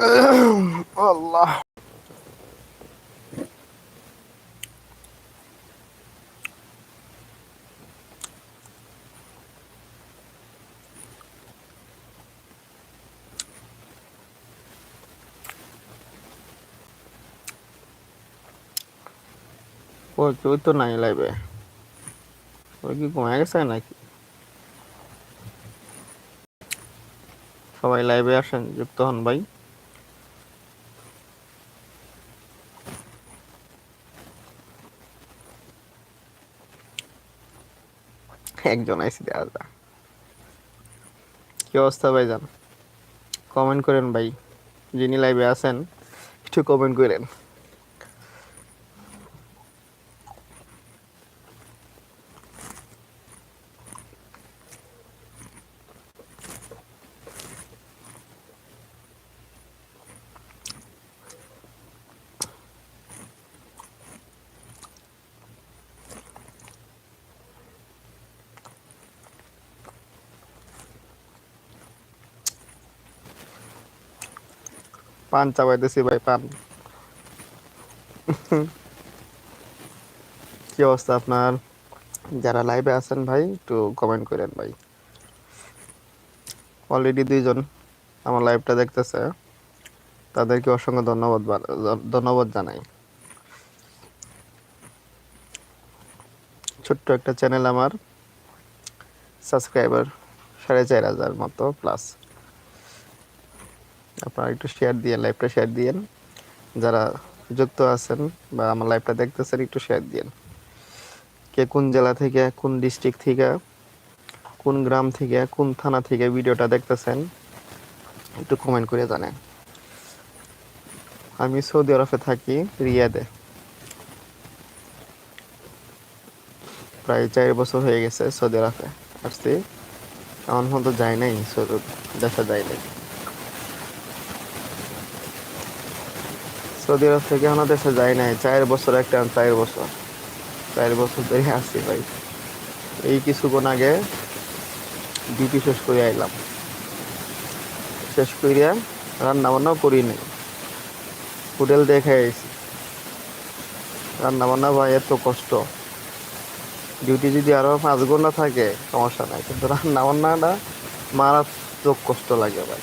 আল্লাহ ও কেউ তো নাই লাইবে ওই কি ঘুমায় গেছে নাকি সবাই লাইভে আসেন যুক্ত হন ভাই একজন আইসি দেওয়া কি অবস্থা ভাই যান কমেন্ট করেন ভাই। যিনি লাইভে আছেন, একটু কমেন্ট করেন। পান চাবাইতেছি ভাই, পান। কি অবস্থা আপনার? যারা লাইভে আছেন ভাই, একটু কমেন্ট করেন ভাই। অলরেডি দুইজন আমার লাইভটা দেখতেছে। তাদেরকে অসংখ্য ধন্যবাদ ধন্যবাদ জানাই। ছোট্ট একটা চ্যানেল আমার। সাবস্ক্রাইবার সাড়ে চার হাজার মতো প্লাস আপনারা একটু শেয়ার দিয়ে লাইভটা শেয়ার দিয়েন যারা যুক্ত আছেন বা আমার লাইভটা দেখতেছেন, একটু শেয়ার দিয়েন কে কোন জেলা থেকে, কোন ডিস্ট্রিক্ট থেকে, কোন গ্রাম থেকে, কোন থানা থেকে ভিডিওটা দেখতেছেন, একটু কমেন্ট করে জানেন। আমি সৌদি আরবে থাকি, রিয়াদে। প্রায় চার বছর হয়ে গেছে সৌদি আরবে আসছি এমন মতো যায় নাই দেখা যায় নাই। সৌদি আরব থেকে এখনও দেশে যাই নাই। চার বছর একটা, চার বছর। চার বছর ধরে আসছি ভাই। এই কিছুক্ষণ আগে ডিউটি শেষ করে আইলাম। শেষ করিয়া রান্না বান্নাও করি হোটেল দেখে আইছি। রান্না বান্না ভাই এত কষ্ট। ডিউটি যদি আরও পাঁচ ঘণ্টা থাকে, সমস্যা নাই। কিন্তু রান্না বান্নাটা মারাত্মক কষ্ট লাগে ভাই।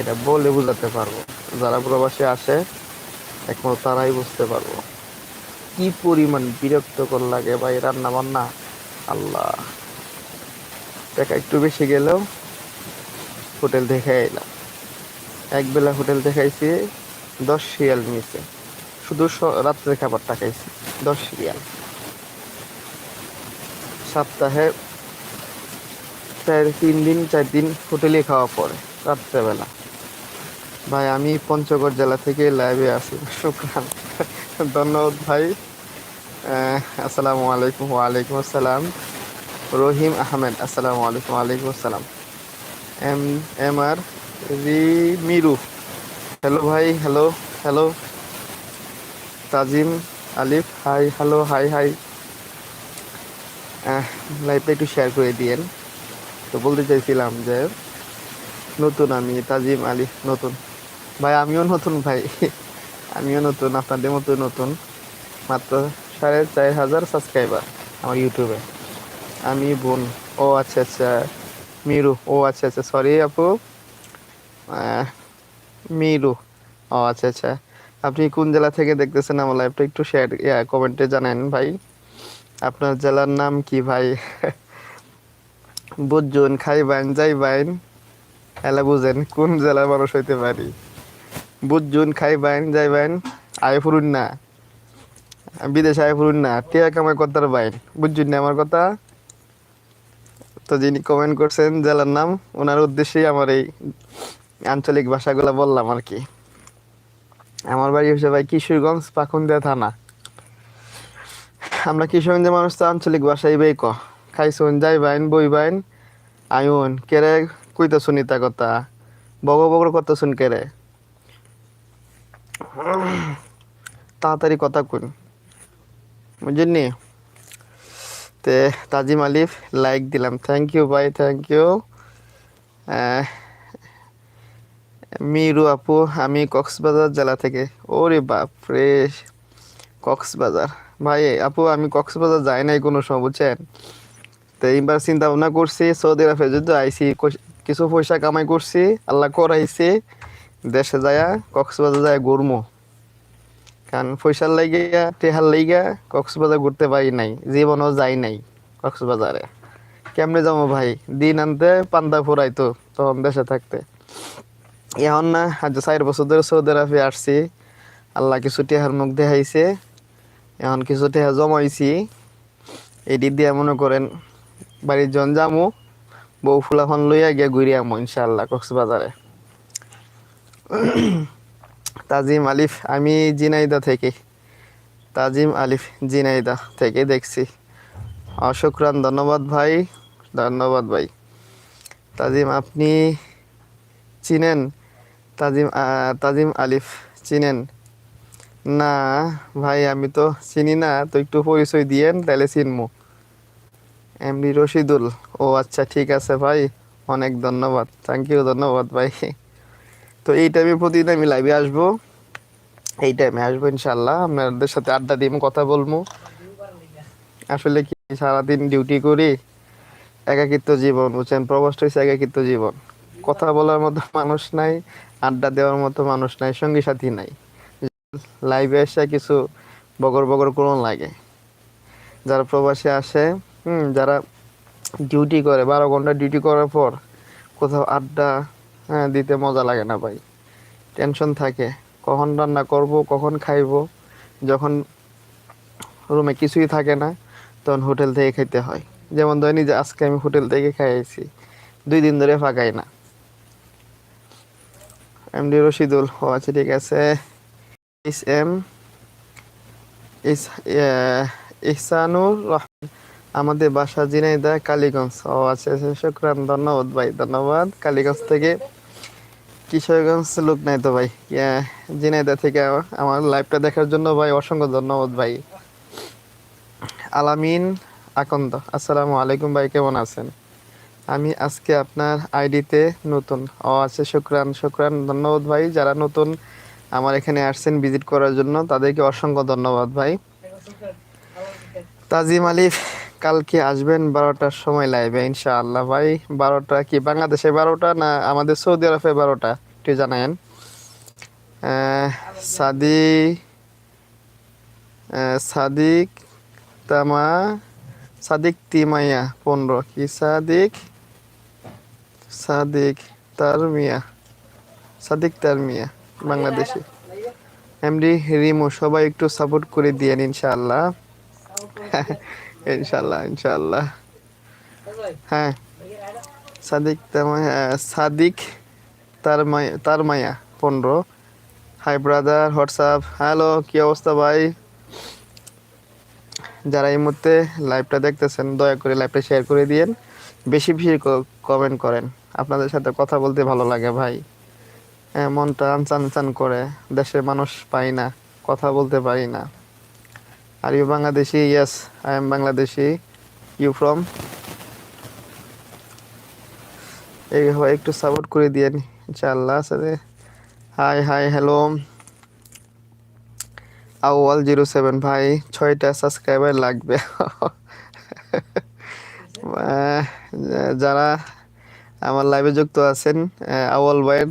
এটা বলে বুঝাতে পারব। যারা প্রবাসী আসে একমাত্র তারাই বুঝতে পারব। কি পরিমাণ বিরক্তকর লাগে ভাই রান্না বান্না আল্লাহ। টাকা একটু বেশি গেলেও হোটেল দেখে এলাম। এক বেলা হোটেল দেখাইছি, দশ শিয়াল নিচে শুধু রাত্রে খাবারটা খাইছি, দশ রিয়াল। সপ্তাহে চার তিন দিন, চার দিন হোটেলে খাওয়া পড়ে রাত্রেবেলা। ভাই, আমি পঞ্চগড় জেলা থেকে লাইভে আছি। শুক্রান। ধন্যবাদ ভাই। আসসালামু আলাইকুম, ওয়ালাইকুম আসসালাম। রহিম আহমেদ, আসসালামু আলাইকুম, ওয়ালাইকুম আসসালাম। এম এম আর রি মিরু। হ্যালো ভাই, hello hello. Tajim, Alif, hi, hello, high high. লাইভটা একটু শেয়ার করে দিয়েন। তো বলতে চাইছিলাম যে, নতুন আমি তাজিম, আলিফ, নতুন। ভাই, আমিও নতুন ভাই। আমিও নতুন, আপনাদের মতো নতুন। মাত্র সাড়ে চার হাজার সাবস্ক্রাইবার আমার ইউটিউবে আমি বোন। ও আচ্ছা আচ্ছা। মিরু। ও আচ্ছা আচ্ছা। সরি আপু। মিরু। ও আচ্ছা আচ্ছা। আপনি কোন জেলা থেকে দেখতেছেন আমার লাইভটা একটু শেয়ার কমেন্টে জানান ভাই। আপনার জেলার নাম কি ভাই? বুঝুন খাইবাইন যাইবাইন এলা বুঝেন, কোন জেলার মানুষ হইতে পারি? বুঝুন খাইবাইন যাইবাইন আয় ফুরুন না। বিদেশে আয় ফুরুন না, টিয়া কামাই করতার বাইন। বুঝুন না আমার কথা। তো যিনি কমেন্ট করছেন, জেলার নাম, ওনার উদ্দেশ্যেই আমার এই আঞ্চলিক ভাষাগুলো বললাম আর কি। আমার বাড়ি হচ্ছে ভাই কিশোরগঞ্জ, পাখুন্দিয়া থানা। আমরা কিশোরগঞ্জের মানুষ তো আঞ্চলিক ভাষাই বেই ক। খাইছুন যাই বাইন, বই বাইন আয়ুন কেরে কইতা শুনি তা কথা? বগ বগর কথা শুন কেরে? তাড়াতাড়ি কথা কইন বুঝলি তে তাজিম আলিফ লাইক দিলাম। থ্যাংক ইউ ভাই থ্যাংক ইউ মিরু আপু, আমি কক্সবাজার জেলা থেকে। ওরে বাপ রে কক্সবাজার। ভাই, আপু, আমি কক্সবাজার যাই নাই কোনো সময়, বুঝছেন? তো এইবার চিন্তা ভাবনা করছি, সৌদি আরবে যদি আইসি কিছু পয়সা কামাই করছি, আল্লাহ করাইছি। দেশে যায়া, কক্সবাজার যায় ঘুরমু। কারণ পয়সার লাইগা, টেহার লাইগা কক্সবাজার ঘুরতে পারি নাই, জীবনও যাই নাই কক্সবাজারে। কেমনে যাব ভাই? দিন আনতে পান্তা ফুরাইতো তখন দেশে থাকতে। এখন না, আজ চার বছর ধরে সৌদি আরবে আসছি। আল্লাহ কিছু টেহার মুখ দেখাইছে। এখন কিছু টেহা জমাইছি। এটি দিয়ে মনে করেন, বাড়ির জন যামু, বউ ফুলাখন লইয়া গিয়ে ঘুরে আমো ইনশাল্লাহ কক্সবাজারে। তাজিম আলিফ, আমি জিনাইদা থেকে। তাজিম আলিফ, জিনাইদা থেকে দেখছি। অশুক্রান ধন্যবাদ ভাই ধন্যবাদ ভাই। তাজিম, আপনি চিনেন? তাজিম তাজিম আলিফ, চিনেন? না ভাই, আমি তো চিনি না, তো একটু পরিচয় দিয়েন, তাহলে চিনমু। এমডি রশিদুল, ও আচ্ছা ঠিক আছে ভাই, অনেক ধন্যবাদ। থ্যাংক ইউ ধন্যবাদ ভাই। তো এই টাইমে প্রতিদিন আমি লাইভে আসব। এই টাইমে আসব ইনশাল্লাহ আপনাদের সাথে আড্ডা দিয়ে কথা বলব। আসলে কি, সারাদিন ডিউটি করি, একাকিত্ব জীবন, বুঝছেন? প্রবাস হয়েছে একাকিত্ব জীবন। কথা বলার মতো মানুষ নাই, আড্ডা দেওয়ার মতো মানুষ নাই, সঙ্গী সাথী নাই। লাইভে এসে কিছু বগর বগর কোনো লাগে। যারা প্রবাসে আসে, হুম, যারা ডিউটি করে, বারো ঘণ্টা ডিউটি করার পর কোথাও আড্ডা হ্যাঁ দিতে মজা লাগে না ভাই। টেনশন থাকে। কখন রান্না করব, কখন খাইবো, যখন রুমে কিছুই থাকে না, তখন হোটেল থেকে খেতে হয়। যেমন ধরেন যে আজকে আমি হোটেল থেকে খাইছি দুই দিন ধরে ফাঁকাই না। এমডি রশিদুল, ও আচ্ছা ঠিক আছে। এস এম ইহসানুর রহমান, আমাদের বাসা জিনাইদা, কালীগঞ্জ। ও আচ্ছা আচ্ছা শুক্রান, ধন্যবাদ ভাই, ধন্যবাদ। কালীগঞ্জ থেকে কিশোরগঞ্জ লোক নাই তো ভাই। জিনাইদা থেকে আমার- লাইভটা দেখার জন্য ভাই অসংখ্য ধন্যবাদ ভাই। আলামিন আকন্দ, আসসালামু আলাইকুম ভাই, কেমন আছেন? আমি আজকে আপনার আইডিতে নতুন। ও আছে শুক্রান শুক্রান, ধন্যবাদ ভাই, যারা নতুন আমার এখানে আসছেন ভিজিট করার জন্য, তাদেরকে অসংখ্য ধন্যবাদ ভাই। তাজিম আলিফ কালকে আসবেন বারোটার সময় লাইভে ইনশাআল্লাহ। ভাই বারোটা কি বাংলাদেশে বারোটা না আমাদের সৌদি আরবে বারোটা? একটু জানায়েন। আহ, সাদি সাদিক তামা সাদিক তিমাইয়া পনেরো। কি সাদিক? সাদিক তার মিয়া সাদিক তার মিয়া বাংলাদেশি। এমডি রিমো সবাই একটু সাপোর্ট করে দিয়েন ইনশাআল্লাহ। ইনশাআল্লাহ ইনশাআল্লাহ। হ্যাঁ সাদিক সাদিক তার মায়া তার মায়া পনেরো। হাই ব্রাদার হোয়াটসঅ্যাপ হ্যালো কি অবস্থা ভাই? যারা এই মুহূর্তে লাইভটা দেখতেছেন দয়া করে লাইভটা শেয়ার করে দিয়েন। বেশি বেশি কমেন্ট করেন। আপনাদের সাথে কথা বলতে ভালো লাগে ভাই। হ্যাঁ, মনটা আনচান আনচান করে। দেশের মানুষ পাই না কথা বলতে পারি না। Are you Bangladeshi yes I am Bangladeshi you from এই হয় একটু সাপোর্ট করে দিয়েন ইনশাআল্লাহ সাথে। Hi hi hello Awal zero seven ভাই ছয়টা সাবস্ক্রাইবার লাগবে। যারা আমার লাইভে যুক্ত আছেন আহ, আওয়াল ভাইয়ের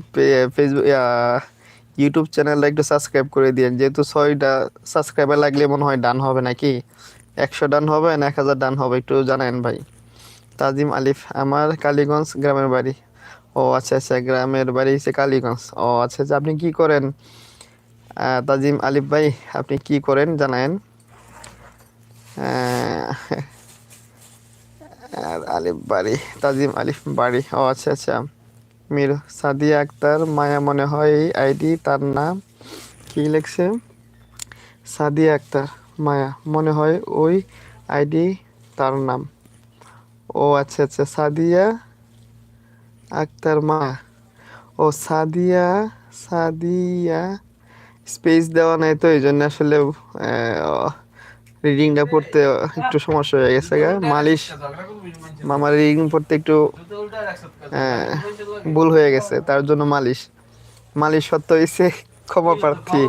ফেসবুক ইউটিউব চ্যানেলটা একটু সাবস্ক্রাইব করে দিন যেহেতু ছয়টা সাবস্ক্রাইবার লাগলে মনে হয় ডান হবে নাকি? একশো ডান হবে, না এক হাজার ডান হবে? একটু জানান ভাই। তাজিম আলিফ, আমার কালীগঞ্জ গ্রামের বাড়ি। ও আচ্ছা আচ্ছা গ্রামের বাড়ি হচ্ছে কালীগঞ্জ। ও আচ্ছা আচ্ছা আপনি কি করেন? তাজিম আলিফ ভাই, আপনি কি করেন? জানায়েন। আর আলিফ বাড়ি, তাজিম আলিফ বাড়ি। ও আচ্ছা আচ্ছা। মির সাদিয়া আক্তার, মায়া মনে হয় এই আইডি, তার নাম কি লেখছে? সাদিয়া আক্তার, মায়া মনে হয় ওই আইডি, তার নাম। ও আচ্ছা আচ্ছা সাদিয়া আক্তার, মায়া। ও, সাদিয়া সাদিয়া, স্পেস দেওয়া নাই তো, এই জন্য আসলে রিডিংটা পড়তে একটু সমস্যা হয়ে গেছে গা। মালিশ মামার রিডিং পড়তে একটু হ্যাঁ, ভুল হয়ে গেছে তার জন্য মালিশ। মালিশ সত্য হয়েছে ক্ষমা প্রার্থী।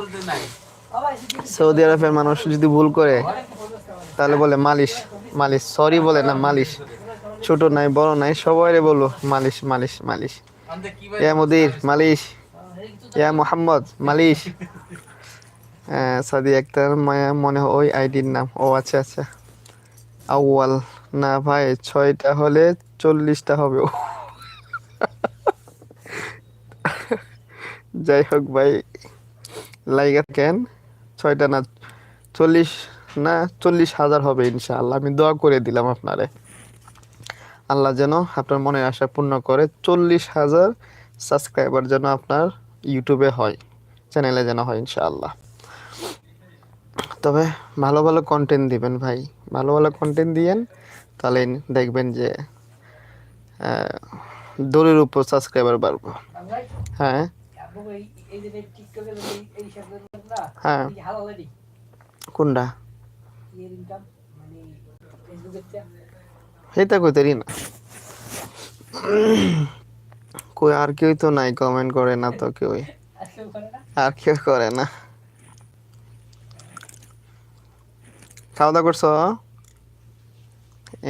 সৌদি আরবের মানুষ যদি ভুল করে তাহলে বলে মালিশ মালিশ সরি বলে না মালিশ। ছোট নাই বড় নাই সবাই বলো মালিশ মালিশ মালিশ। ইয়া মুদির মালিশ। ইয়া মোহাম্মদ মালিশ। সাদি আক্তার মায়া মনে হয় ওই আইডির নাম। ও আচ্ছা আচ্ছা। আউয়াল। না ভাই, ছয়টা হলে চল্লিশটা হবে। ও। যাই হোক ভাই, লাইগা কেন? ছয়টা না, চল্লিশ না, চল্লিশ হাজার হবে ইনশাআল্লাহ। আমি দোয়া করে দিলাম আপনারে। আল্লাহ যেন আপনার মনের আশা পূর্ণ করে। চল্লিশ হাজার সাবস্ক্রাইবার যেন আপনার ইউটিউবে হয়, চ্যানেলে যেন হয় ইনশাআল্লাহ। তবে ভালো ভালো কন্টেন্ট দিবেন ভাই। ভালো ভালো কন্টেন্ট দিয়েন, তাহলে দেখবেন যে দৌড়ের উপর সাবস্ক্রাইবার বাড়বো। হ্যাঁ? হ্যাঁ। কোনটা? সেটা কইতেরি না? কই আর কেউ তো নাই কমেন্ট করে না তো কেউ আর কেউ করে না। খাওয়া দাওয়া করছ?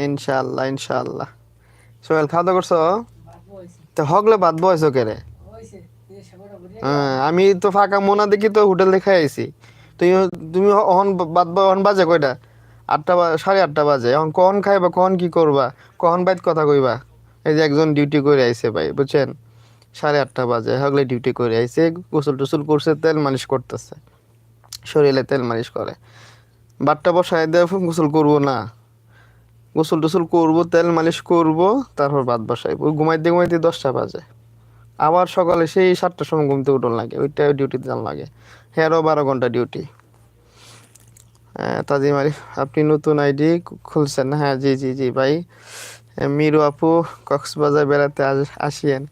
ইনশাল্লাহ ইনশাল্লাহ সোহেল খাওয়া দাওয়া করছ? তো হগলে বাদ বয়স কেরে? হ্যাঁ আমি তো ফাঁকা মোনা দেখি তো হোটেল দেখে আইছি। তুমি তুমি অহন বাদ অহন বাজে কয়টা? আটটা সাড়ে আটটা বাজে। এখন কখন খাইবা, কখন কি করবা, কখন বাইত কথা কইবা? এই যে একজন ডিউটি করে আইছে ভাই, বুঝছেন? সাড়ে আটটা বাজে, হগলে ডিউটি করে আইছে গোসল টোসল করছে, তেল মালিশ করতেছে। শরীরে তেল মালিশ করে। বাট্টা বসায় দেয় গোসল করব না। গোসল টোসল করব, তেল মালিশ করব, তারপর ভাত বসাইবো। ঘুমাইতে ঘুমাইতে দশটা বাজে। আবার সকালে সেই সাতটার সময় ঘুমতে উঠন লাগে। ওইটা ডিউটিতে যান লাগে। হেরও বারো ঘণ্টা ডিউটি। তাজিম আরিফ, আপনি নতুন আইডি খুলছেন হ্যাঁ জি জি জি, ভাই। মিরু আপু, কক্সবাজার বেড়াতে আস- আসিয়েন।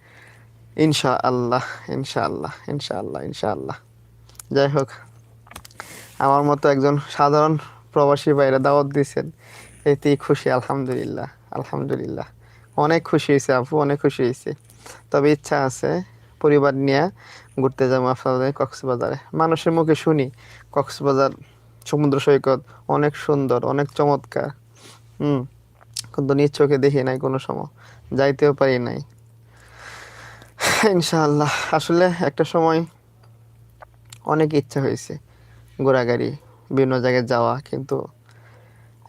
ইনশা আল্লাহ ইনশা আল্লাহ ইনশা আল্লাহ ইনশা আল্লাহ যাই হোক। আমার মতো একজন সাধারণ প্রবাসী বাইরে দাওয়াত দিয়েছেন। এতেই খুশি, আলহামদুলিল্লাহ আলহামদুলিল্লাহ। অনেক খুশি হয়েছে আপু, অনেক খুশি হয়েছে। তবে ইচ্ছা আছে পরিবার নিয়ে ঘুরতে যাব আপনাদের কক্সবাজারে। মানুষের মুখে শুনি, কক্সবাজার সমুদ্র সৈকত অনেক সুন্দর, অনেক চমৎকার। হুম, কিন্তু নিজ চোখে দেখি নাই কোনো সময়, যাইতেও পারি নাই। ইনশাআল্লাহ, আসলে একটা সময় অনেক ইচ্ছা হয়েছে। ঘোরাগাড়ি বিভিন্ন জায়গায় যাওয়া, কিন্তু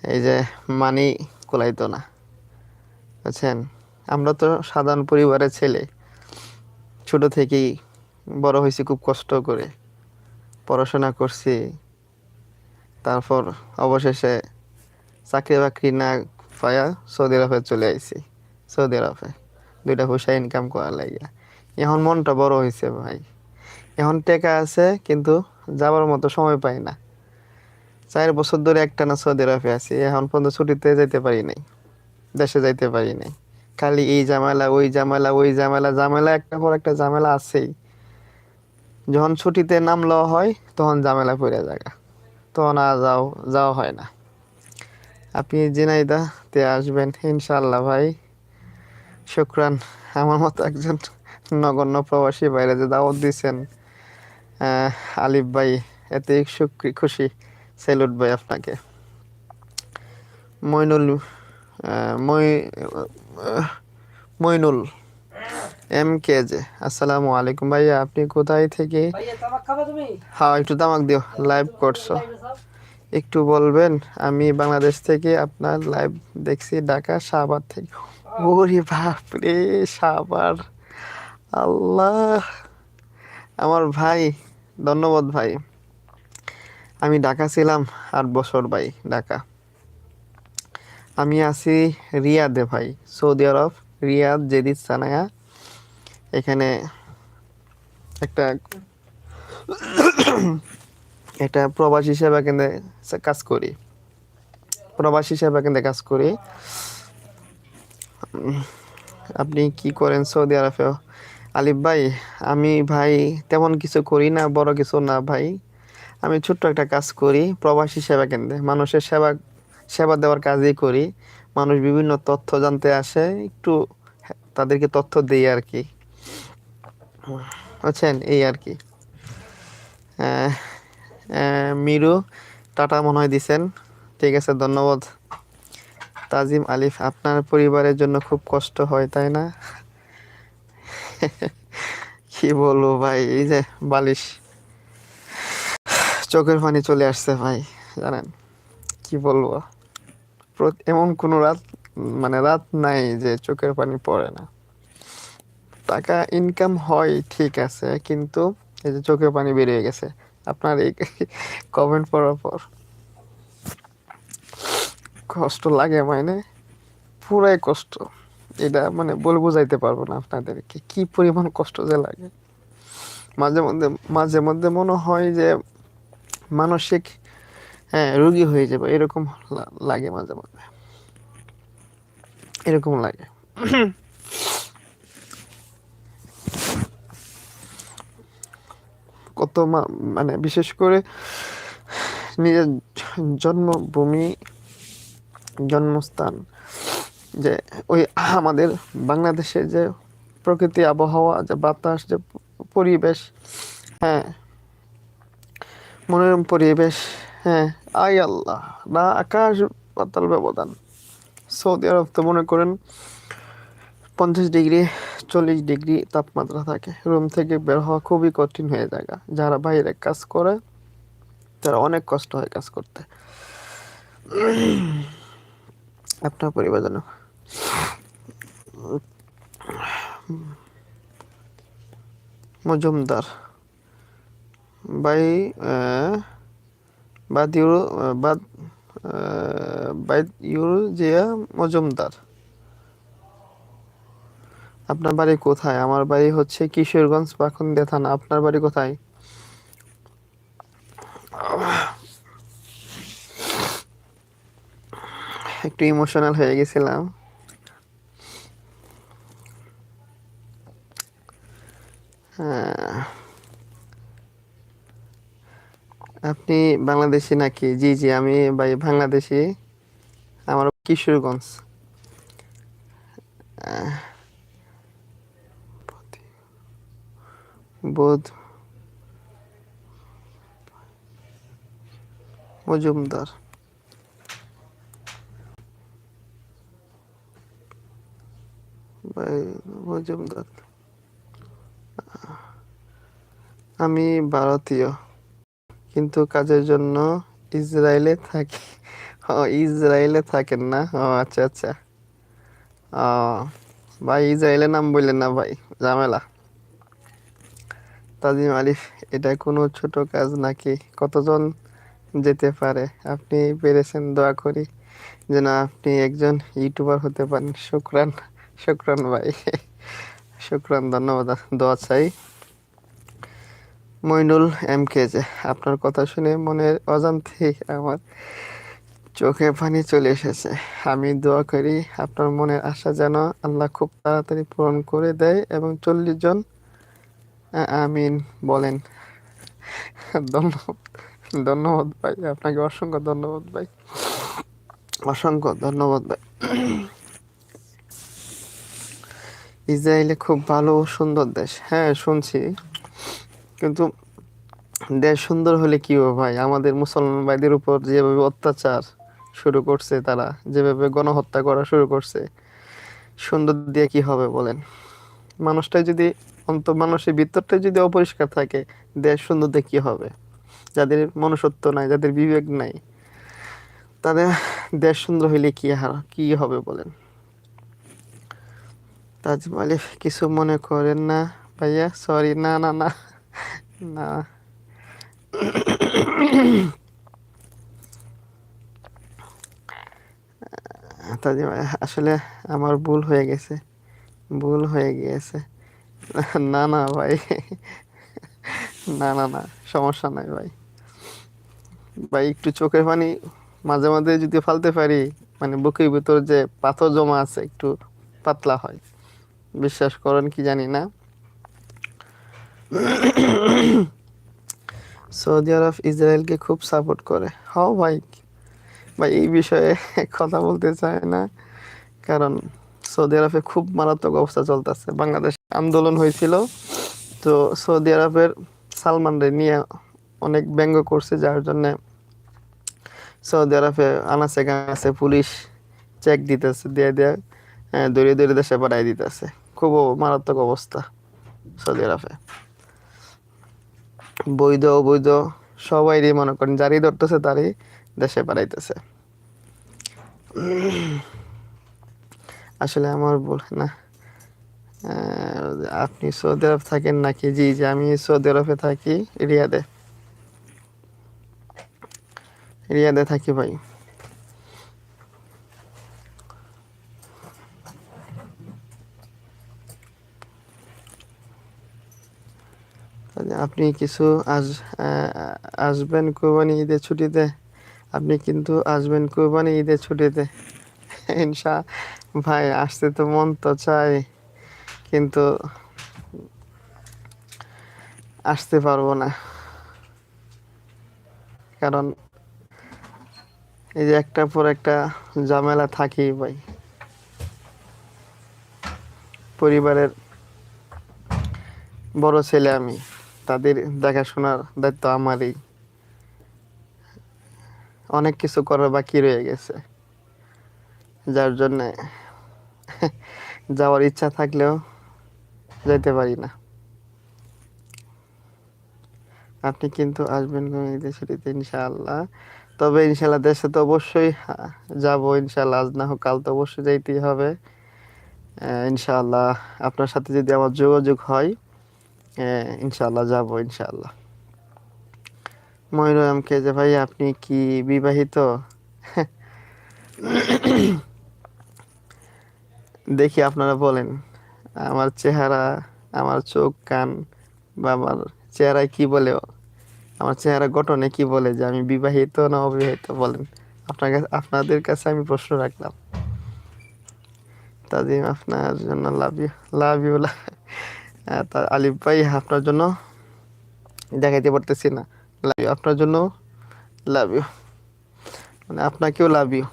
এই যে মানি কোলাইতো না। বুঝছেন? আমরা তো সাধারণ পরিবারের ছেলে। ছোট থেকেই বড় হয়েছি, খুব কষ্ট করে। পড়াশোনা করছি। তারপর অবশেষে চাকরি বাকরি না পায়া সৌদি আরবে চলে আইছি। সৌদি আরবে। দুইটা পয়সা ইনকাম করা লাগিয়া। এখন মনটা বড় হয়েছে ভাই। এখন টেকা আছে, কিন্তু যাবার মতো সময় পাই না। চার বছর ধরে একটানা সৌদি আরবে আছি, এখন পর্যন্ত ছুটিতে যেতে পারি নাই, দেশে যাইতে পারি নাই। খালি এই ঝামেলা, ওই ঝামেলা ওই ঝামেলা ঝামেলা একটা পর একটা ঝামেলা আছেই। যখন ছুটিতে নাম লওয়া হয়, তখন ঝামেলা পড়ে জায়গা তখন আর যাও, যাওয়া হয় না। আপনি তে আসবেন ইনশাল্লাহ ভাই। শুক্রান, আমার মতো একজন নগণ্য প্রবাসী বাইরে যে দাওয়াত দিয়েছেন আলিফ ভাই এতে খুশি। স্যালুট ভাই আপনাকে। মইনুল মই মইনুল এম কে জে আসসালামু আলাইকুম ভাইয়া আপনি কোথায় থেকে? হ্যাঁ একটু তামাক দিও লাইভ করছ। একটু বলবেন আমি বাংলাদেশ থেকে আপনার লাইভ দেখছি ঢাকা শাহবাগ থেকে। ওরে বাপরে শাহবাগ। আল্লাহ। আমার ভাই ধন্যবাদ ভাই। আমি ঢাকা ছিলাম আট বছর ভাই ঢাকা। আমি আছি রিয়াদে ভাই, সৌদি আরব, রিয়াদ জেদিদ সানায়া। এখানে একটা একটা প্রবাসী সেবা কেন্দ্রে কাজ করি। প্রবাসী সেবা কেন্দ্রে কাজ করি। আপনি কি করেন সৌদি আরবে আলিফ ভাই, আমি ভাই তেমন কিছু করি না, বড় কিছু না ভাই। আমি ছোট্ট একটা কাজ করি, প্রবাসী সেবা কেন্দ্রে। মানুষের সেবা সেবা দেওয়ার কাজই করি। মানুষ বিভিন্ন তথ্য জানতে আসে, একটু তাদেরকে তথ্য দিই আর কি। বুঝছেন? এই আর কি। মিরু, টাটা মনে হয় দিছেন। ঠিক আছে, ধন্যবাদ। তাজিম, আলিফ, আপনার পরিবারের জন্য খুব কষ্ট হয়, তাই না? কি বলব ভাই, এই যে বালিশ। চোখের পানি চলে আসছে ভাই, জানেন। কি বলব? এমন কোনো রাত মানে রাত নাই যে চোখের পানি পড়ে না। টাকা ইনকাম হয়, ঠিক আছে, কিন্তু এই যে চোখের পানি বেরিয়ে গেছে। আপনার এই কমেন্ট পড়ার পর। কষ্ট লাগে মানে পুরাই কষ্ট। এটা মানে বলে বোঝাইতে পারব না আপনাদেরকে। কি পরিমাণ কষ্ট যে লাগে। মাঝে মধ্যে মাঝে মধ্যে মনে হয় যে মানসিক হ্যাঁ রোগী হয়ে যাবে, এরকম লাগে মাঝে মধ্যে। এরকম লাগে। কত মানে বিশেষ করে নিজের জন্মভূমি, জন্মস্থান যে ওই আমাদের বাংলাদেশের যে প্রকৃতি আবহাওয়া, যে বাতাস, যে পরিবেশ হ্যাঁ মনোরম পরিবেশ হ্যাঁ আই আল্লাহ, না আকাশ পাতাল ব্যবধান। সৌদি আরব তো মনে করেন পঞ্চাশ ডিগ্রি, চল্লিশ ডিগ্রি তাপমাত্রা থাকে। রুম থেকে বের হওয়া খুবই কঠিন হয়ে যায় যারা বাইরে কাজ করে, তারা অনেক কষ্ট হয় কাজ করতে। আপনার পরিবার যেন মজুমদার। বাই বাদ ইউরো বাদ আহ, বাইদ ইউরো জিয়া মজুমদার। আপনার বাড়ি কোথায়? আমার বাড়ি হচ্ছে কিশোরগঞ্জ পাখনদিয়া থানা। আপনার বাড়ি কোথায়? একটু ইমোশনাল হয়ে গেছিলাম। আপনি বাংলাদেশি নাকি? জি জি আমি ভাই বাংলাদেশি। আমার কিশোরগঞ্জ। বোধ মজুমদার। ভাই মজুমদার। আমি ভারতীয়, কিন্তু কাজের জন্য ইসরায়েলে থাকি। ও, ইসরায়েলে থাকেন না? ও আচ্ছা আচ্ছা। ও, ভাই ইসরায়েলের নাম বললেন না ভাই, ঝামেলা। তাজিম আলিফ, এটা কোনো ছোট কাজ নাকি? কতজন যেতে পারে? আপনি পেরেছেন দোয়া করি যেন আপনি একজন ইউটিউবার হতে পারেন। শুক্রান শুক্রান ভাই, শুক্রান, ধন্যবাদ। দোয়া চাই। মইনুল এম কে যে, আপনার কথা শুনে মনের অজান্তেই আমার চোখে পানি চলে এসেছে। আমি দোয়া করি আপনার মনের আশা যেন আল্লাহ খুব তাড়াতাড়ি পূরণ করে দেয় এবং চল্লিশ জন আমিন বলেন। ধন্যবাদ ধন্যবাদ ভাই, আপনাকে অসংখ্য ধন্যবাদ ভাই। অসংখ্য ধন্যবাদ ভাই। ইসরায়েলে খুব ভালো সুন্দর দেশ। হ্যাঁ শুনছি। কিন্তু দেশ সুন্দর হলে কি হবে ভাই? আমাদের মুসলমান ভাইদের উপর যেভাবে অত্যাচার শুরু করছে তারা, যেভাবে গণহত্যা করা শুরু করছে, সুন্দর দিয়ে কি হবে বলেন? মানুষটাই যদি, অন্ত মানুষের ভিতরটাই যদি অপরিষ্কার থাকে, দেশ সুন্দর দিয়ে কি হবে? যাদের মনুষ্যত্ব নাই, যাদের বিবেক নাই, তাদের দেশ সুন্দর হইলে কি কি হবে বলেন? তাজম আলিফ কিছু মনে করেন না ভাইয়া সরি না না না। না। আসলে আমার ভুল হয়ে গেছে। ভুল হয়ে গিয়েছে। না না ভাই। না না না, সমস্যা নাই ভাই। ভাই, একটু চোখের পানি মাঝে মাঝে যদি ফালতে পারি মানে বুকের ভিতর যে পাথর জমা আছে, একটু পাতলা হয়। বিশ্বাস করেন কি জানি না। সৌদি আরব ইসরায়েলকে খুব সাপোর্ট করে। হও ভাই ভাই এই বিষয়ে কথা বলতে চায় না, কারণ সৌদি আরবে খুব মারাত্মক অবস্থা চলতেছে। বাংলাদেশ আন্দোলন হয়েছিল, তো সৌদি আরবের সালমান রে নিয়ে অনেক ব্যঙ্গ করছে, যার জন্য সৌদি আরবে আনাচে কানাচে পুলিশ চেক দিতেছে, দিয়ে দিয়ে দৌড়িয়ে দৌড়িয়ে দেশে পাঠাই দিতেছে। খুব মারাত্মক অবস্থা সৌদি আরবে। বৈধ, অবৈধ সবাই মনে করেন, যারই ধরতেছে তারই দেশে পাঠাইতেছে। আসলে আমার বল না। আপনি সৌদি আরব থাকেন নাকি? জি যে আমি সৌদি আরবে থাকি, রিয়াদে। রিয়াদে থাকি ভাই। আপনি কিছু আস আসবেন কোরবানি ঈদের ছুটিতে, আপনি কিন্তু আসবেন কোরবানি ঈদের ছুটিতে। ইনশা, ভাই, আসতে তো মন তো চাই কিন্তু আসতে পারব না। কারণ এই যে একটার পর একটা ঝামেলা থাকেই ভাই। পরিবারের বড় ছেলে আমি। তাদের দেখাশোনার দায়িত্ব আমারই। অনেক কিছু করার বাকি রয়ে গেছে। যার জন্যে যাওয়ার ইচ্ছা থাকলেও যেতে পারি না। আপনি কিন্তু আসবেন ছুটিতে ইনশাআল্লাহ। তবে ইনশাআল্লাহ দেশে তো অবশ্যই যাব ইনশাআল্লাহ। আজ না হোক, কাল তো অবশ্যই যাইতেই হবে। ইনশাআল্লাহ আপনার সাথে যদি আমার যোগাযোগ হয় আহ, ইনশাআল্লাহ যাব ইনশাআল্লাহ। ময়ূরাম কে যে ভাই আপনি কি বিবাহিত? দেখি আপনারা বলেন আমার চেহারা আমার চোখ কান বা আমার চেহারায় কি বলে? আমার চেহারা গঠনে কি বলে যে আমি বিবাহিত না অবিবাহিত? বলেন। আপনার কাছে আপনাদের কাছে আমি প্রশ্ন রাখলাম। তাজিম আপনার জন্য লাভ ইউ লাভ ইউ তা আলিফ ভাই, আপনার জন্য দেখাইতে পারতেছি না। লাভ ইউ আপনার জন্য লাভ ইউ মানে আপনাকেও লাভ ইউ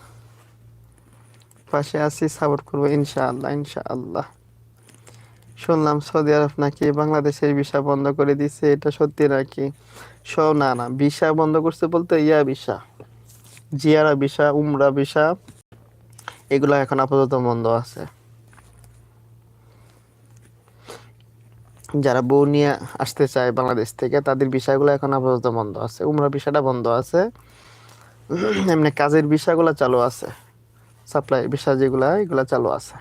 পাশে আছি সাপোর্ট করব ইনশাআল্লাহ ইনশাআল্লাহ। শুনলাম সৌদি আরব নাকি বাংলাদেশের ভিসা বন্ধ করে দিছে, এটা সত্যি নাকি? সব না না, ভিসা বন্ধ করছে বলতে ইয়া ভিসা, জিয়ারা ভিসা, উমরা ভিসা, এগুলো এখন আপাতত বন্ধ আছে। যারা বউ নিয়ে আসতে চায় বাংলাদেশ থেকে, তাদের বিষয়গুলো এখন আপাতত বন্ধ আছে। উমরা বিষয়টা বন্ধ আছে। এমনি কাজের বিষয়গুলো চালু আছে। সাপ্লাই বিষয় যেগুলা, এগুলা চালু আছে।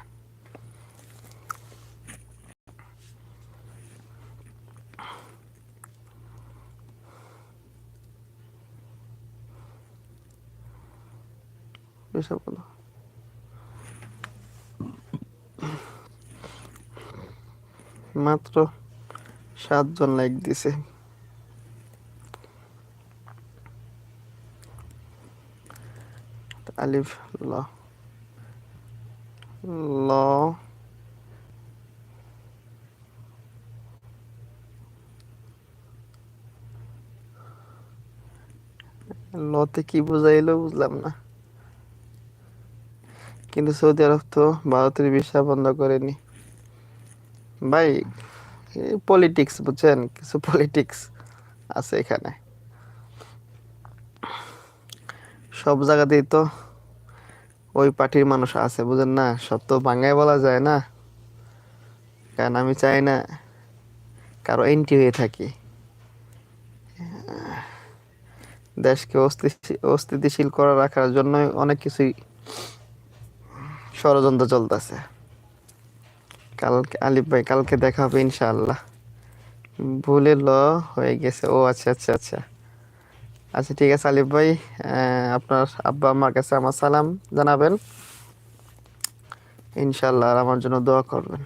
মাত্র সাতজন লাইক দিছে। আলিফ, ল। ল। লতে কি বোঝাইলো বুঝলাম না। কিন্তু সৌদি আরব তো ভারতের ভিসা বন্ধ করেনি। ভাই পলিটিক্স বুঝছেন? কিছু পলিটিক্স আছে এখানে। সব জায়গাতেই তো ওই পার্টির মানুষ আছে, বুঝেন না? সব তো বাংলায় বলা যায় না। কারণ আমি চাই না কারও এন্ট্রি হয়ে থাকি। দেশকে অস্থিতি- অস্থিতিশীল করে রাখার জন্য অনেক কিছুই ষড়যন্ত্র চলতেছে। কালকে আলিফ ভাই, কালকে দেখা হবে ইনশাআল্লাহ। ভুলে ল, হয়ে গেছে। ও আচ্ছা আচ্ছা আচ্ছা। আচ্ছা ঠিক আছে আলিফ ভাই আপনার আব্বা আমার কাছে আমার সালাম জানাবেন। ইনশাআল্লাহ আর আমার জন্য দোয়া করবেন।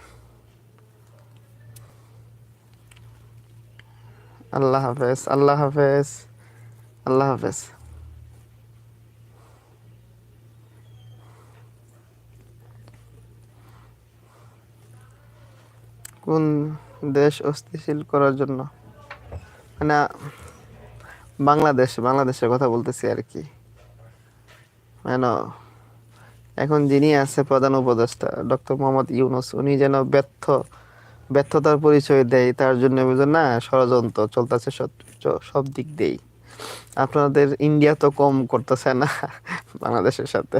আল্লাহ হাফেজ আল্লাহ হাফেজ আল্লাহ হাফেজ। কোন দেশ অস্থিতিশীল করার জন্য? মানে বাংলাদেশ, বাংলাদেশের কথা বলতেছি আর কি। মানে এখন যিনি আছে প্রধান উপদেষ্টা, ডক্টর মোহাম্মদ ইউনুস, উনি যেন ব্যর্থ, ব্যর্থতার পরিচয় দেয়, তার জন্য না, ষড়যন্ত্র চলতেছে সব দিক দিয়েই। আপনাদের ইন্ডিয়া তো কম করতেছে না, বাংলাদেশের সাথে।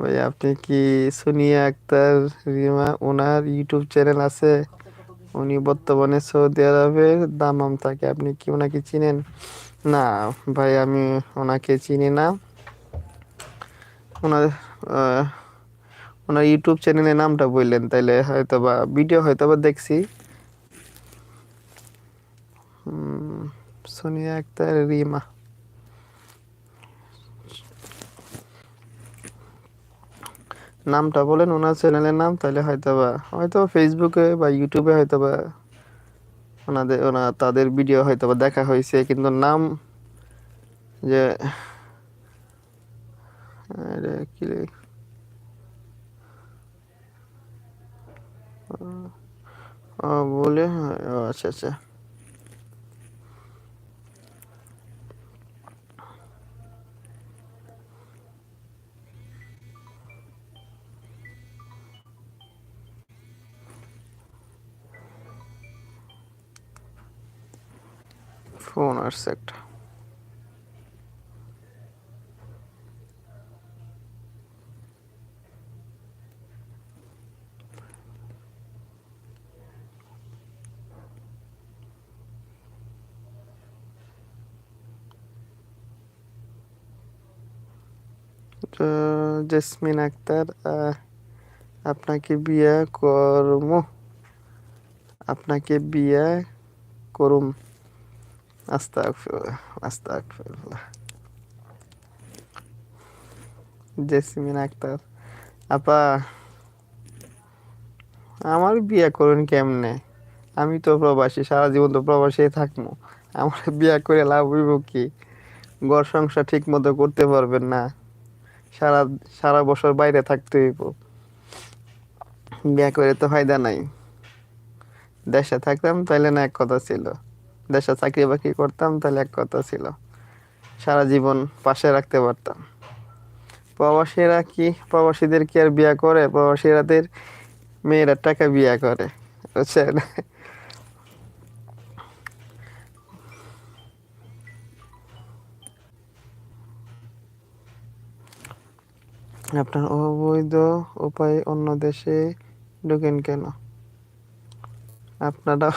ভাই, আপনি কি সোনিয়া আক্তার, রিমা ওনার ইউটিউব চ্যানেল আছে? উনি বর্তমানে সৌদি আরবের দামাম থাকে, আপনি কি ওনাকে চিনেন? না ভাই, আমি ওনাকে চিনি না। ওনার ওনার ইউটিউব চ্যানেলের নামটা বললেন, তাইলে হয়তো বা ভিডিও হয়তো বা দেখছি সোনিয়া আক্তার, রিমা। নামটা বলেন, ওনার চ্যানেলের নাম, তাহলে হয়তো বা হয়তো ফেসবুকে বা ইউটিউবে হয়তো বা ওনাদের, ওনা, তাদের ভিডিও হয়তো বা দেখা হয়েছে, কিন্তু নাম যে বলে আচ্ছা আচ্ছা। ফোন আসছে একটা জেসমিন আক্তার আপনাকে বিয়ে করম। আপনাকে বিয়ে করুম। আস্তাগফিরুল্লাহ জেসমিন আক্তার আপা আমার বিয়ে করুন কেমনে? আমি তো প্রবাসী, সারা জীবন তো প্রবাসী থাকব। আমার বিয়ে করে লাভ হইব কি? ঘর সংসার ঠিক মতো করতে পারবেন না। সারা সারা বছর বাইরে থাকতে হইব। বিয়ে করে তো ফায়দা নাই। দেশে থাকতাম তাইলে না এক কথা ছিল। দেশে চাকরি বাকরি করতাম, তাহলে এক কথা ছিল, সারা জীবন পাশে রাখতে পারতাম। প্রবাসীরা কি, প্রবাসীদের কি আর বিয়ে করে? প্রবাসীরাদের মেয়েরা টাকা বিয়ে করে, বুঝছেন? আপনার অবৈধ উপায়ে অন্য দেশে ঢোকেন কেন? আপনারা